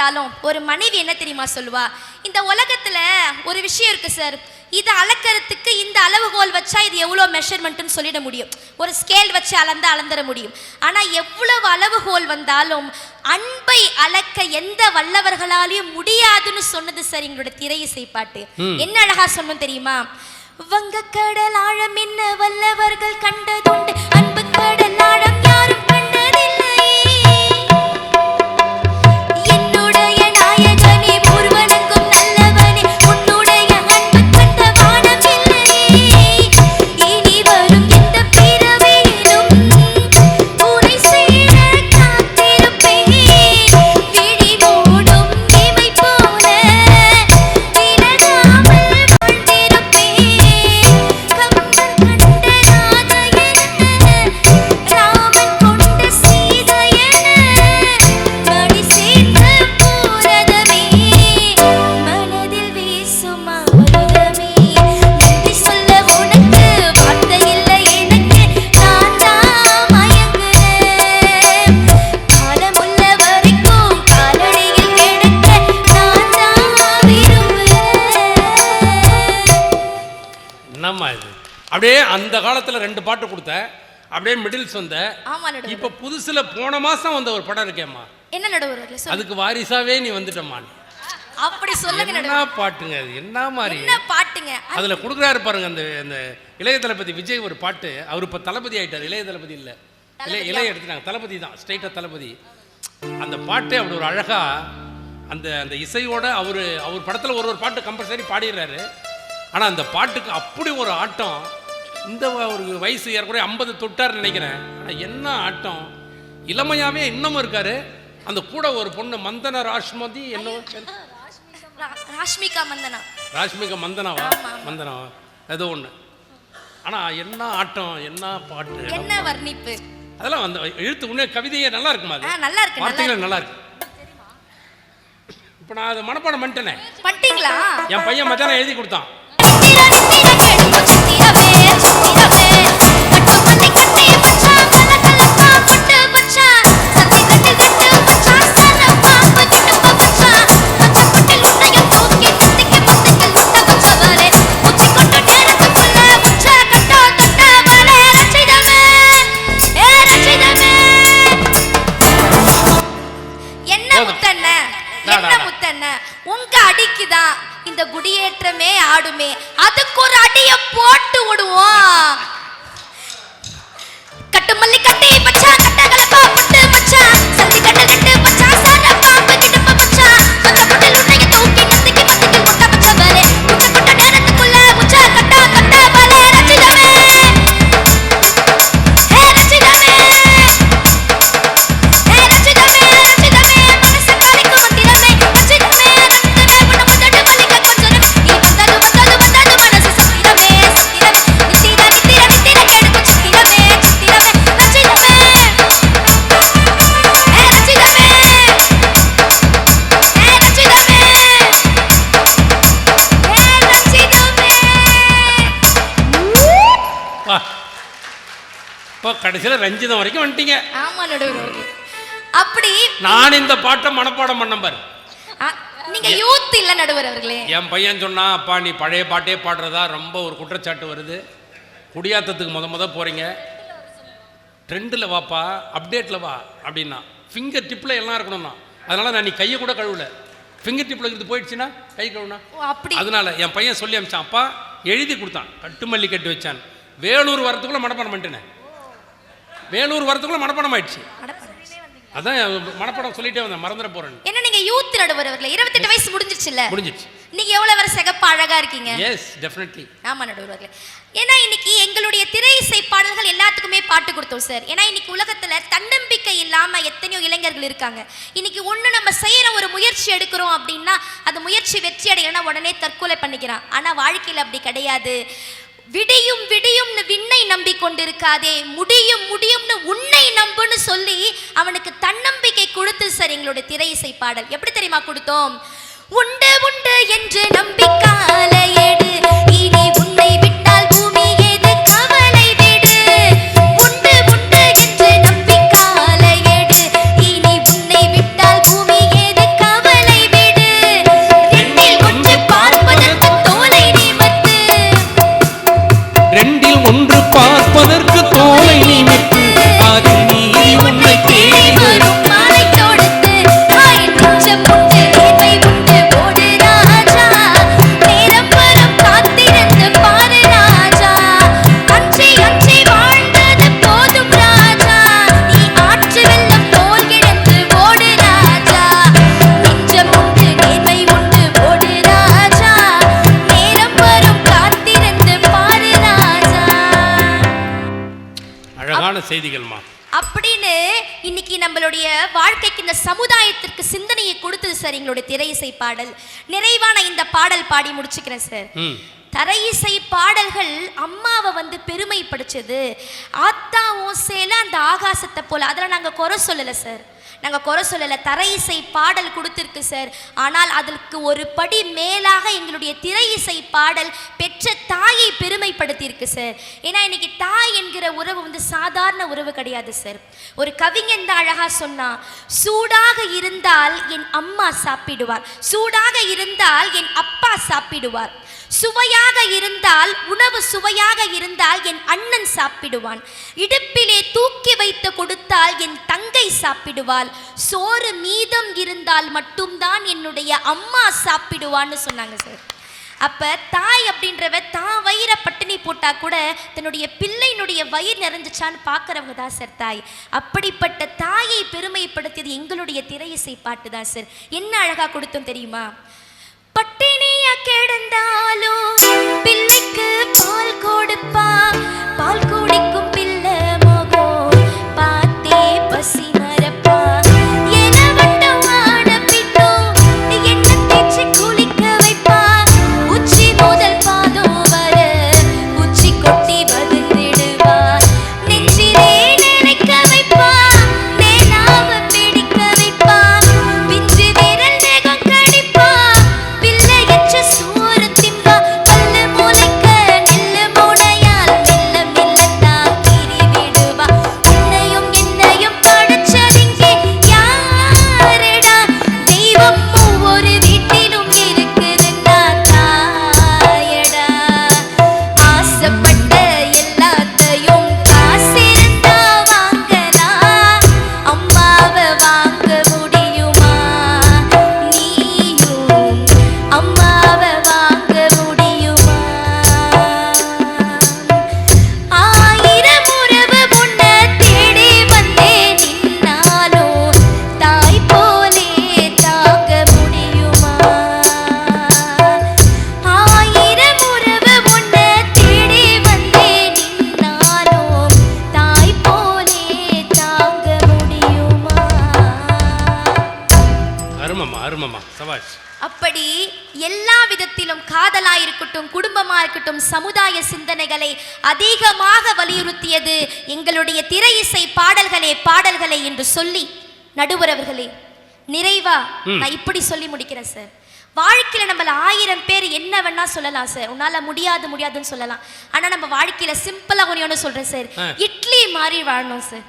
கோவப்பட்டாலும் ஒரு மனைவி என்ன தெரியுமா சொல்லுவா? இந்த உலகத்துல ஒரு விஷயம் இருக்கு சார் இதை அளக்கறதுக்கு இந்த அளவுகோல் வச்சா இது எவ்வளோ மெஷர்மெண்ட்னு சொல்லிட முடியும். ஒரு ஸ்கேல் வச்சு அளந்து அளந்துட முடியும். ஆனா எவ்வளவு அளவுகோல் வந்தாலும் அன்பை அளக்க எந்த வல்லவர்களாலையும் முடியாதுன்னு சொன்னது சார் எங்களோட திரை இசை பாட்டு என்ன அழகா சொன்னோம் தெரியுமா? வங்கக்கடல் ஆழம் என்ன வல்லவர்கள் கண்டதுண்டு. அன்பு கடல் ஆழம் அப்படியே அந்த காலத்தில் ரெண்டு பாட்டு கொடுத்தேன் அப்படியே மிடில்ஸ் வந்த. இப்போ புதுசுல போன மாசம் வந்த ஒரு படம் இருக்கேம்மா என்ன நடுவர். அதுக்கு வாரிசாவே நீ வந்துட்டம்மா. அப்படி சொல்லுங்க என்ன பாட்டுங்க அது? என்ன மாதிரி? என்ன பாட்டுங்க? அதுல கொடுக்குறாரு பாருங்க அந்த அந்த இளைய தளபதி விஜய் ஒரு பாட்டு. அவர் இப்போ தளபதி ஆயிட்டார் இளைய தளபதி இல்ல. இளைய இளைய எடுத்துட்டாங்க தளபதி தான் ஸ்ட்ரைட்டாக தளபதி. அந்த பாட்டே அப்படி ஒரு அழகா அந்த அந்த இசையோட அவர் அவர் படத்துல ஒரு ஒரு பாட்டு கம்பல்சரி பாடிடுறாரு. ஆனா அந்த பாட்டுக்கு அப்படி ஒரு ஆட்டம் இந்த ஒரு வயசு ஏறக்குறைய ஐம்பது தொட்டார் நினைக்கிறேன். ஆனா என்ன ஆட்டம்? இளமையாவே இன்னமும் இருக்காரு. அந்த கூட ஒரு பொண்ணு மந்தன ராஷ்மதி என்ன ராஷ்மிகா மந்தனா. ராஷ்மிகா மந்தனாவா. மந்தனாவா? ஏதோ ஒன்று ஆனால் என்ன ஆட்டம் என்ன பாட்டு? என்ன வர்ணிப்பு? அதெல்லாம் அந்த எழுத்து உண்மை கவிதையே நல்லா இருக்குமா நல்லா இருக்கு வார்த்தைகள் நல்லா இருக்கு. இப்போ நான் அதை மனப்பாடம் பண்ணிட்டேனே. பண்ணிட்டீங்களா? என் பையன் மச்சான் எழுதி கொடுத்தான். இப்போ கடைசியில் ரஞ்சிதம் வரைக்கும் வந்துட்டீங்க. ஆமா நடுவர் அவர்களே. அப்படி நான் இந்த பாட்டை மனப்பாடம் பண்ண பாரு. நீங்க யூத் இல்ல நடுவர் அவர்களே. என் பையன் சொன்னான் அப்பா நீ பழைய பாட்டே பாடுறதா ரொம்ப ஒரு குற்றச்சாட்டு வருது. குடியாத்தத்துக்கு முத முத போகிறீங்க ட்ரெண்டில் வாப்பா அப்டேட்டில் வா அப்படின்னா. ஃபிங்கர் டிப்பில் எல்லாம் இருக்கணும்னா. அதனால நான் நீ கையை கூட கழுவல. ஃபிங்கர் டிப்பில் இருந்து போயிடுச்சுன்னா கை கழுவுனா. அப்படி. அதனால என் பையன் சொல்லி அமிச்சான் அப்பா எழுதி கொடுத்தான். கட்டுமல்லி கட்டு வச்சான். வேலூர் வரத்துக்குள்ள மனப்பாடம் பண்ணிட்டேனே. வேலூர் வரத்துக்குள்ள மனப்பாடம் ஆயிடுச்சு. அதான் மனப்பாடம் சொல்லிட்டே வந்தேன் மறந்துட போறேன் என்ன நீங்க யூத் நடுவர் அவர்களே இருபத்தெட்டு வயசு முடிஞ்சிருச்சுல்ல? முடிஞ்சிச்சு நீங்க எவ்வளவு வர சிகப்பா அழகா இருக்கீங்க? எஸ் டெஃபினெட்லி ஆமா நடுவர் அவர்களே. ஏன்னா இன்னைக்கு எங்களுடைய திரை இசை பாடல்கள் எல்லாத்துக்குமே பாட்டு கொடுத்தோம் சார் ஏன்னா இன்னைக்கு உலகத்துல தன்னம்பிக்கை இல்லாம எத்தனையோ இளைஞர்கள் இருக்காங்க. இன்னைக்கு ஒண்ணு நம்ம செய்யற ஒரு முயற்சி எடுக்கிறோம் அப்படின்னா அந்த முயற்சி வெற்றி அடையணும்னா உடனே தற்கொலை பண்ணிக்கிறான். ஆனா வாழ்க்கையில அப்படி கிடையாது. விடியும் விடியும்னு விண்ணை நம்பி கொண்டிருக்காதே முடியும் முடியும்னு உன்னை நம்புன்னு சொல்லி அவனுக்கு தன்னம்பிக்கை கொடுத்து சார் எங்களுடைய திரை இசை பாடல். எப்படி தெரியுமா கொடுத்தோம்? உண்டு உண்டு என்று நம்பிக்கால எடு இனி செய்திகள்மா அப்படின்னு இன்னைக்கு நம்மளுடைய வாழ்க்கைக்கு இந்த சமுதாயத்திற்கு சிந்தனையை கொடுத்தது சார் எங்களுடைய திரை இசை பாடல். நிறைவான இந்த பாடல் பாடி முடிச்சுக்கிறேன் சார். ம். தரை இசை பாடல்கள் அம்மாவை வந்து பெருமைப்படுச்சது. ஆத்தாவும் சேல அந்த ஆகாசத்தை போல். அதில் நாங்கள் குறை சொல்லலை சார் நாங்கள் குறை சொல்லலை. தரை இசை பாடல் கொடுத்துருக்கு சார் ஆனால் அதற்கு ஒரு படி மேலாக எங்களுடைய திரை இசை பாடல் பெற்ற தாயை பெருமைப்படுத்தியிருக்கு சார் ஏன்னா இன்னைக்கு தாய் என்கிற உறவு வந்து சாதாரண உறவு கிடையாது சார் ஒரு கவிஞன் தான் அழகாக சொன்னா சூடாக இருந்தால் என் அம்மா சாப்பிடுவார் சூடாக இருந்தால் என் அப்பா சாப்பிடுவார். சுவையாக இருந்தால் உணவு சுவையாக இருந்தால் என் அண்ணன் சாப்பிடுவான். இடுப்பிலே தூக்கி வைத்து கொடுத்தால் என் தங்கை சாப்பிடுவாள். சோறு மீதம் இருந்தால் மட்டும்தான் என்னுடைய அம்மா சாப்பிடுவான்னு சொன்னாங்க சார் அப்போ தாய் அப்படின்றவ தான் வயிறை பட்டினி போட்டால் கூட தன்னுடைய பிள்ளையினுடைய வயிறு நிறைஞ்சிச்சான்னு பார்க்குறவங்க தான் சார் தாய். அப்படிப்பட்ட தாயை பெருமைப்படுத்தியது எங்களுடைய திரையிசை பாட்டு தான் சார் என்ன அழகாக கொடுத்தோம் தெரியுமா? பட்டினியா கிடந்தாலும் பிள்ளைக்கு பால் கொடுப்பா. பால் குடி அருமம்மா அருமம்மா சபாஷ். அப்படி எல்லா விதத்திலும் காதலா இருக்கட்டும் குடும்பமா இருக்கட்டும் சமுதாய சிந்தனைகளை அதிகமாக வலியுறுத்தியது எங்களுடைய திரை இசை பாடல்களே பாடல்களே என்று சொல்லி நடுவரவர்களே நிறைவா. நான் இப்படி சொல்லி முடிக்கிறேன் சார் வாழ்க்கையில நம்மள ஆயிரம் பேர் என்ன வேணா சொல்லலாம் சார் உன்னால முடியாது முடியாதுன்னு சொல்லலாம். ஆனா நம்ம வாழ்க்கையில சிம்பிளா ஒண்ணு சொல்றேன் சார். இட்லி மாதிரி வாழணும் சார்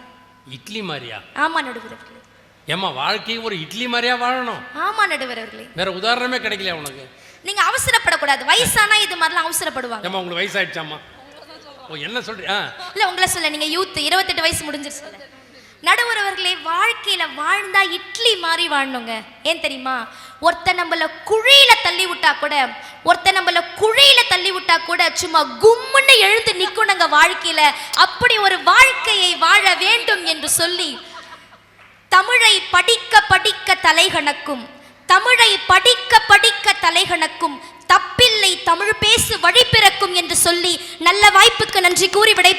இட்லி மாதிரியா ஆமா நடுவரவர்களே ஏம்மா வாழ்க்கை ஒரு இட்லி மாதிரியா வாழணும். ஆமா நடுவரவர்களே வேற உதாரணமே கிடைக்கல உனக்கு? நீங்க அவசரப்படக்கூடாது. வயசானா இது மாதிரிலாம் அவசரப்படுவாங்க. ஏம்மா உங்களுக்கு வயசாயிடுச்சாம்மா? ஓ என்ன சொல்றியா இல்ல உங்களை சொல்ல நீங்க யூத் இருபத்தெட்டு வயசு முடிஞ்சிருச்சு நடுவரவர்களே வாழ்க்கையில வாழ்ந்தா இட்லி மாதிரி வாழணுங்க. ஏன் தெரியுமா? ஒருத்த நம்மள குழியில தள்ளி விட்டா கூட ஒருத்த நம்மள குழியில தள்ளி விட்டா கூட சும்மா கும்முன்னு எழுந்து நிக்கணுங்க வாழ்க்கையில. அப்படி ஒரு வாழ்க்கையை வாழ வேண்டும் என்று சொல்லி தமிழை படிக்க படிக்க தலைகணக்கும் தமிழை படிக்க படிக்க தலைகணக்கும் தப்பில்லை தமிழ் பேசு வழி பிறக்கும் என்று சொல்லி நல்ல வாய்ப்புக்கு நன்றி கூறி விடை